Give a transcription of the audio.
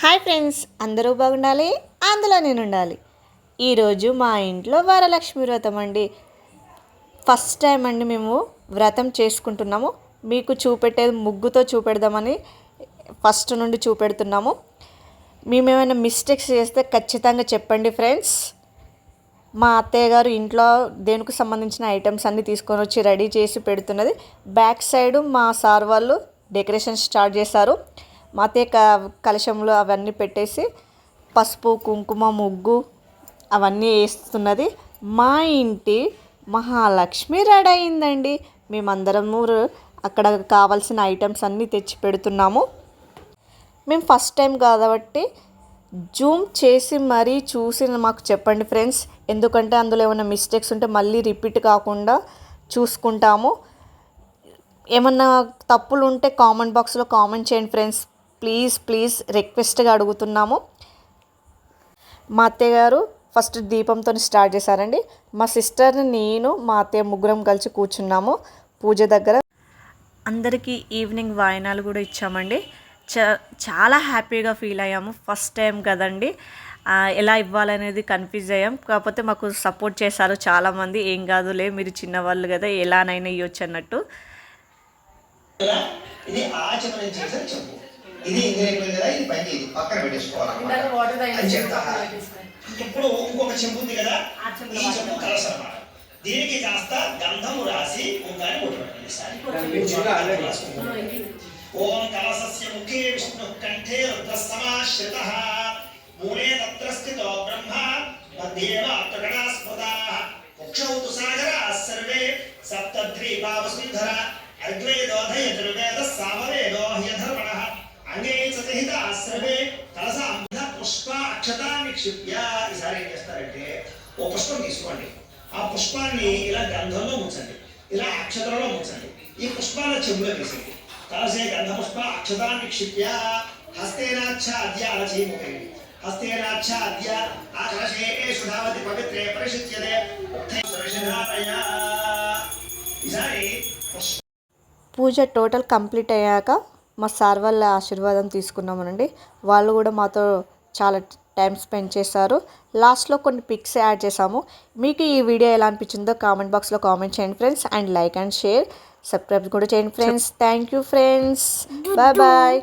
Hi friends అందరూ బాగుండాలి? అందులో నేను ఉండాలి ఈరోజు మా ఇంట్లో వరలక్ష్మి వ్రతం అండి. ఫస్ట్ టైం అండి మేము వ్రతం చేసుకుంటున్నాము. మీకు చూపెట్టేది ముగ్గుతో చూపెడదామని ఫస్ట్ నుండి చూపెడుతున్నాము. మేము ఏమైనా మిస్టేక్స్ చేస్తే ఖచ్చితంగా చెప్పండి ఫ్రెండ్స్. మా అత్తయ్య గారు ఇంట్లో దేనికి సంబంధించిన ఐటమ్స్ అన్నీ తీసుకొని వచ్చి రెడీ చేసి పెడుతున్నది. బ్యాక్ సైడ్ మా సార్ వాళ్ళు డెకరేషన్ స్టార్ట్ చేశారు. మా క- కలశంలో అవన్నీ పెట్టేసి పసుపు కుంకుమ ముగ్గు అవన్నీ వేస్తున్నది. మా ఇంటి మహాలక్ష్మి రెడీ అయిందండి. మేమందరము అక్కడ కావాల్సిన ఐటమ్స్ అన్నీ తెచ్చి పెడుతున్నాము. మేము ఫస్ట్ టైం కాబట్టి జూమ్ చేసి మరీ చూసి మాకు చెప్పండి ఫ్రెండ్స్. ఎందుకంటే అందులో ఏమైనా మిస్టేక్స్ ఉంటే మళ్ళీ రిపీట్ కాకుండా చూసుకుంటాము. ఏమన్నా తప్పులు ఉంటే కామెంట్ బాక్స్లో కామెంట్ చేయండి ఫ్రెండ్స్. ప్లీజ్ ప్లీజ్ రిక్వెస్ట్గా అడుగుతున్నాము. మా అత్తయ్య గారు ఫస్ట్ దీపంతో స్టార్ట్ చేశారండి. మా సిస్టర్ నేను మా అత్తయ్య ముగ్గురం కలిసి కూర్చున్నాము పూజ దగ్గర. అందరికీ ఈవినింగ్ వాయినాలు కూడా ఇచ్చామండి. చా చాలా హ్యాపీగా ఫీల్ అయ్యాము ఫస్ట్ టైం కదండి. ఎలా ఇవ్వాలనేది కన్ఫ్యూజ్ అయ్యాం. కాకపోతే మాకు సపోర్ట్ చేశారు చాలామంది. ఏం కాదులే మీరు చిన్నవాళ్ళు కదా ఎలానైనా ఇవ్వచ్చు అన్నట్టు. ఇది ఇది ఇంగ్లీష్ కదా? ఇది పని ఇది పక్కన పెట్టేసుకోవాలి అని చెప్తా. ఇప్పుడు ఇంకొక చెంబు ఉంది కదా? ఈ చెంబు కలస అన్నమాట దీనికి కాస్త గంధము రాసి కుంకాన్ని పెట్టేసారి ఓం కలసస్య ముఖే విష్ణు కంఠే రుద్రస్తమాశ్రిత మూలే తత్ర స్థితో బ్రహ్మ మధ్యేవ అప్తగణా స్మృతాః. కుక్షౌ తు సాగరాः సర్వే సప్తద్వీపా వసుంధర అద్వైతోధయ దుర్వేద సామవేదో హ్యధర్మణः అంగే ఆశ్రమే సహితాः అంధ పుష్ప అక్షతా నిక్షిప్య. ఈసారి ఏం చేస్తారంటే ఓ పుష్పం తీసుకోండి. ఆ పుష్పాన్ని ఇలా గంధంలో ఉంచండి ఇలా అక్షతలలో ఉంచండి ఈ పుష్పాల చెంబులో వేసేయండి కలసే గంధ పుష్ప అక్షతా నిక్షిప్య. హస్తేనాచ్ఛాద్య అలచీముఖైः హస్తేనాచ్ఛాద్య ఆ కలశే సుధావతి పవిత్రే పరిశుచ్యతే ఈసారి పూజ టోటల్ కంప్లీట్ అయ్యాక మా సార్ వాళ్ళ ఆశీర్వాదం తీసుకున్నామనండి. వాళ్ళు కూడా మాతో చాలా టైం స్పెండ్ చేశారు. లాస్ట్లో కొన్ని పిక్స్ యాడ్ చేసాము మీకు ఈ వీడియో ఎలా అనిపించిందో కామెంట్ బాక్స్లో కామెంట్ చేయండి friends. And like and share. Subscribe కూడా చేయండి friends. Thank you friends. Bye bye.